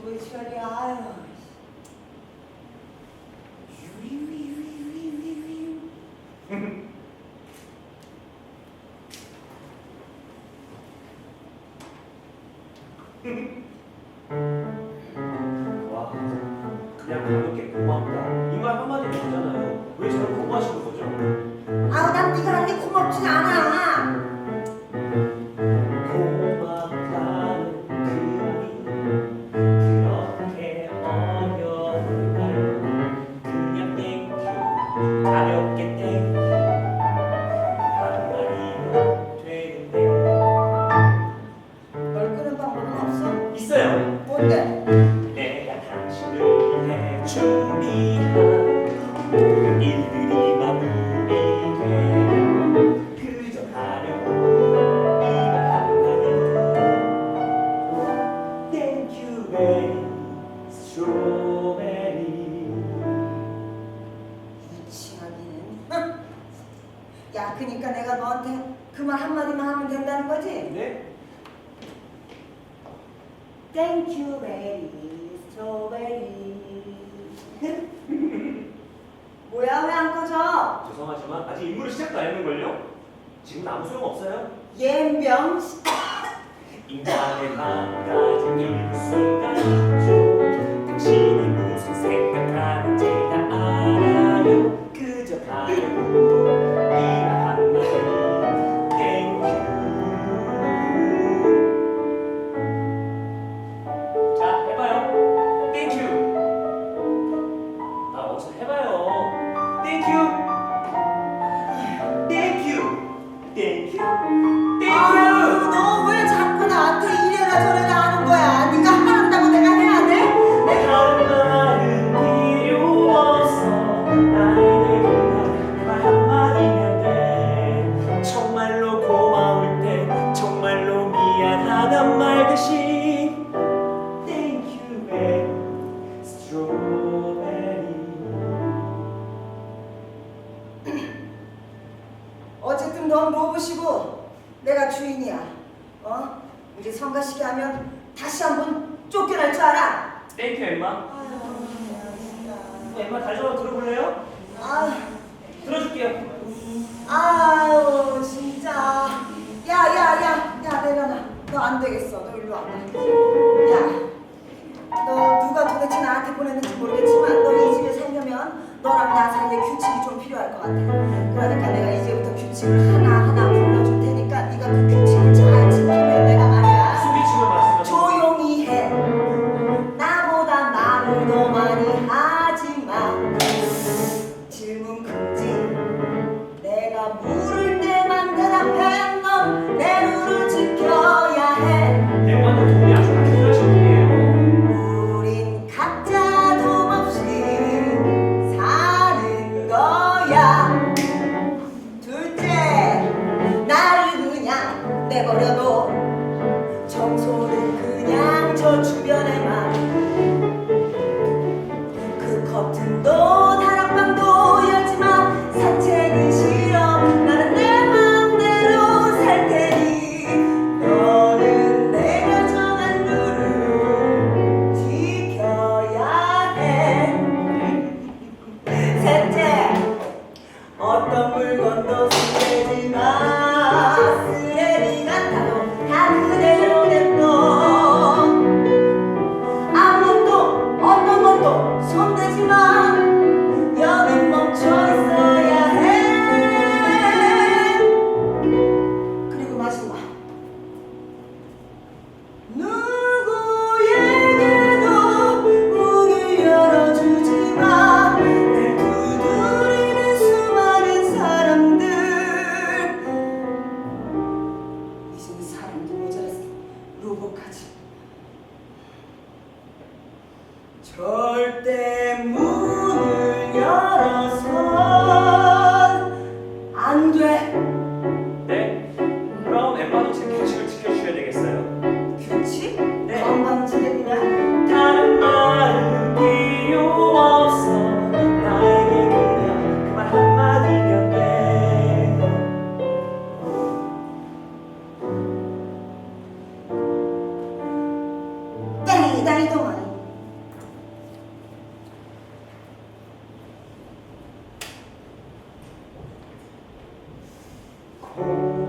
저거 시간이 아유. 와, 그냥 가볍게 고맙다. 이 말 한마디면 되잖아요. 왜 저를 고마하시는 뭔데? 내가 당신을 위해 준비한 모든 일들이 마무리되어 그저 가려고 한마디 Thank you very strawberry 유치하기는. 야, 그니까 내가 너한테 그 말 한마디만 하면 된다는 거지? 네? Thank you, very strawberry. 뭐야, 왜 안 꺼져? 죄송하지만 아직 임무를 시작도 안 했는걸요? 지금 아무 소용 없어요 옌병. 인간의 마음까지 읽을 수 땡 로봇이고 내가 주인이야. 어? 이제 성가시게 하면 다시 한번 쫓겨날 줄 알아. You 엠마 엠마 다시 한번 들어볼래요? 아, 들어줄게요 아유 진짜. 야야야, 야 내려놔. 너 안 되겠어. 너 일로 와봐. 야, 너 누가 도대체 나한테 보냈는지 모르겠지만 너 이 집에 살려면 너랑 나 사이에 규칙이 좀 필요할 것 같아. 그러니까 내가 이제부터 규칙을 하나 그 절대 home.